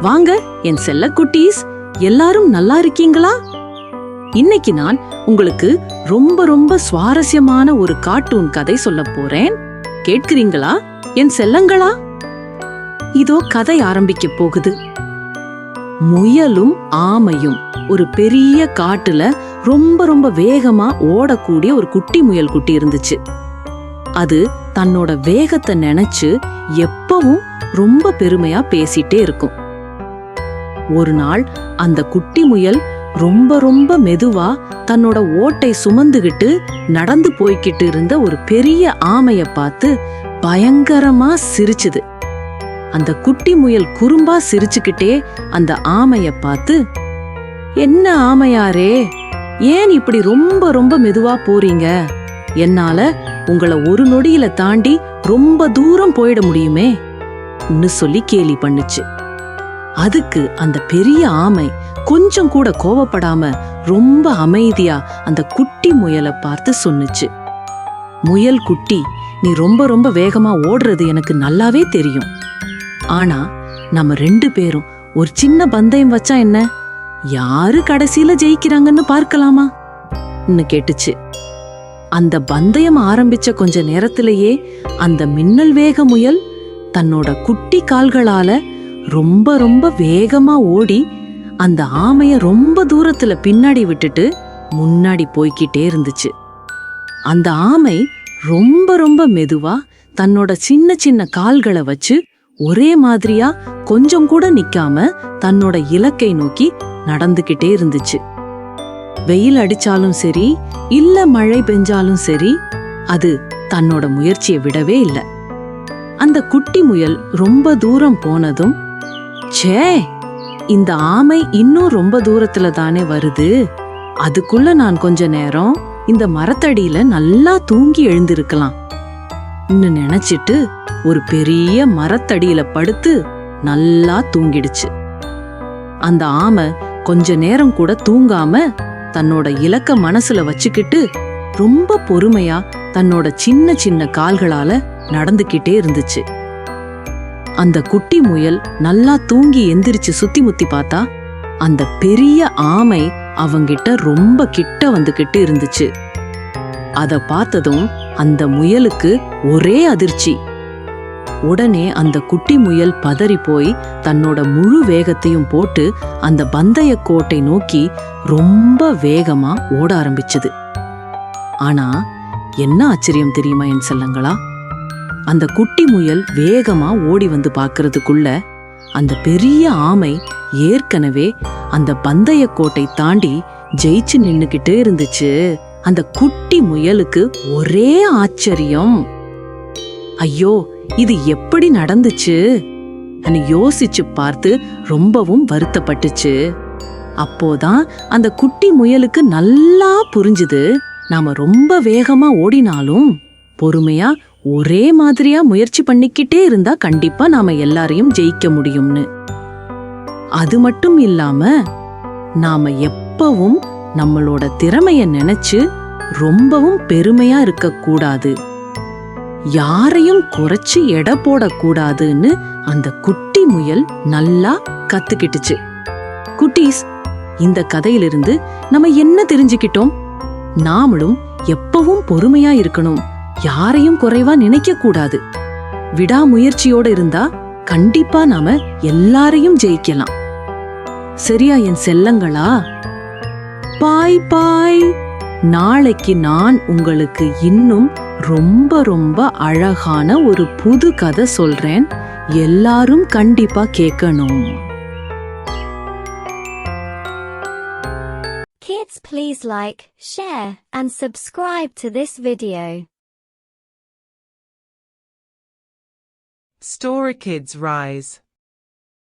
வாங்க என் செல்ல குட்டீஸ் எல்லாரும் நல்லா இருக்கீங்களா? இன்னைக்கு நான் உங்களுக்கு ரொம்ப ரொம்ப சுவாரஸ்யமான ஒரு கார்ட்டூன் கதை சொல்ல போறேன். கேட்கிறீங்களா? என் செல்லங்களா? இதோ கதை ஆரம்பிக்க போகுது. முயலும் ஆமையும் ஒரு பெரிய காட்டுல ரொம்ப ரொம்ப வேகமா ஓடக்கூடிய ஒரு குட்டி முயல் குட்டி இருந்துச்சு. அது தன்னோட வேகத்தை நினைச்சு எப்பவும் ரொம்ப பெருமையா பேசிட்டே இருக்கும். ஒரு நாள் அந்த குட்டி முயல் ரொம்ப ரொம்ப மெதுவா தன்னோட ஓட்டை சுமந்துகிட்டு நடந்து போய்கிட்டு இருந்த ஒரு பெரிய ஆமைய பார்த்து பயங்கரமா சிரிச்சுது. அந்த குட்டி முயல் குறும்பா சிரிச்சுக்கிட்டே அந்த ஆமைய பார்த்து என்ன ஆமையாரே ஏன் இப்படி ரொம்ப ரொம்ப மெதுவா போறீங்க? என்னால உங்களை ஒரு நொடியில தாண்டி ரொம்ப தூரம் போயிட முடியுமே? சொல்லி கேலி பண்ணுச்சு. அதுக்கு அந்த பெரிய ஆமை கொஞ்சம் கூட கோவப்படாம ரொம்ப அமைதியா அந்த குட்டி முயலை பார்த்து சொன்னுச்சு. முயல் குட்டி நீ ரொம்ப ரொம்ப வேகமா ஓடுறது எனக்கு நல்லாவே தெரியும். ஆனா நம்ம ரெண்டு பேரும் ஒரு சின்ன பந்தயம் வச்சா என்ன? யாரு கடைசியில ஜெயிக்கிறாங்கன்னு பார்க்கலாமா? கேட்டுச்சு. அந்த பந்தயம் ஆரம்பிச்ச கொஞ்ச நேரத்திலேயே அந்த மின்னல் வேக முயல் தன்னோட குட்டி கால்களால ரொம்ப ரொம்ப வேகமா ஓடி அந்த ஆமைய ரொம்ப தூரத்துல பின்னாடி விட்டுட்டு முன்னாடி போய்க்கிட்டே இருந்துச்சு. அந்த ஆமை ரொம்ப ரொம்ப மெதுவா தன்னோட சின்ன சின்ன கால்களை வச்சு ஒரே மாதிரியா கொஞ்சம் கூட நிக்காம தன்னோட இலக்கை நோக்கி நடந்துகிட்டே இருந்துச்சு. வெயில் அடிச்சாலும் சரி இல்ல மழை பெஞ்சாலும் சரி அது தன்னோட முயற்சியை விடவே இல்ல. அந்த குட்டி முயல் ரொம்ப தூரம் போனதும் ச்சே இந்த ஆமை இன்னும் ரொம்ப தூரத்துல தானே வருது. அதுக்குள்ள நான் கொஞ்ச நேரம் இந்த மரத்தடியில நல்லா தூங்கி எழுந்திருக்கலாம். நினைச்சிட்டு ஒரு பெரிய மரத்தடியில படுத்து நல்லா தூங்கிடுச்சு. அந்த ஆமை கொஞ்ச நேரம் கூட தூங்காம தன்னோட இலக்க மனசுல வச்சுக்கிட்டு ரொம்ப பொறுமையா தன்னோட சின்ன சின்ன கால்களால நடந்துக்கிட்டே இருந்துச்சு. அந்த குட்டி முயல் நல்லா தூங்கி எந்திரிச்சு சுத்தி முத்தி பார்த்தா அந்த பெரிய ஆமை அவங்கிட்ட ரொம்ப கிட்ட வந்துகிட்டு இருந்துச்சு. அத பார்த்ததும் அந்த முயலுக்கு ஒரே அதிர்ச்சி. உடனே அந்த குட்டி முயல் பதறி போய் தன்னோட முழு வேகத்தையும் போட்டு அந்த பந்தய கோட்டை நோக்கி ரொம்ப வேகமா ஓட ஆரம்பிச்சது. ஆனா என்ன ஆச்சரியம் தெரியுமா என் செல்லங்களா? அந்த குட்டி முயல் வேகமா ஓடி வந்து பார்க்கறதுக்குள்ள அந்த பெரிய ஆமை ஏற்கனவே அந்த பந்தய கோட்டை தாண்டி ஜெயிச்சு நின்னுகிட்டே இருந்துச்சு. அந்த குட்டி முயலுக்கு ஒரே ஆச்சரியம். ஐயோ இது எப்படி நடந்துச்சு? யோசிச்சு பார்த்து ரொம்பவும் வருத்தப்பட்டுச்சு. அப்போதான் அந்த குட்டி முயலுக்கு நல்லா புரிஞ்சுது. நாம ரொம்ப வேகமா ஓடினாலும் பொறுமையா ஒரே மாதிரியா முயற்சி பண்ணிக்கிட்டே இருந்தா கண்டிப்பா நாம எல்லாரையும் ஜெயிக்க முடியும்னு. அது மட்டும் இல்லாம நாம எப்பவும் நம்மளோட திறமைய நினைச்சு ரொம்பவும் பெருமையா இருக்க கூடாது யாரையும் குறைச்சு எடை போடக்கூடாதுன்னு அந்த குட்டி முயல் நல்லா கத்துக்கிட்டுச்சு. குட்டீஸ் இந்த கதையிலிருந்து நம்ம என்ன தெரிஞ்சுக்கிட்டோம்? நாமளும் எப்பவும் பொறுமையா இருக்கணும். யாரையும் குறைவா நினைக்க கூடாது. விடாமுயற்சியோட இருந்தா கண்டிப்பா நாம எல்லாரையும் ஜெயிக்கலாம். சரியா என் செல்லங்களா? பாய் பாய். நாளைக்கு நான் உங்களுக்கு இன்னும் ரொம்ப ரொம்ப அழகான ஒரு புது கதை சொல்றேன். எல்லாரும் கண்டிப்பா கேட்கணும். Kids please like, share and subscribe to this video. Story Kids Rise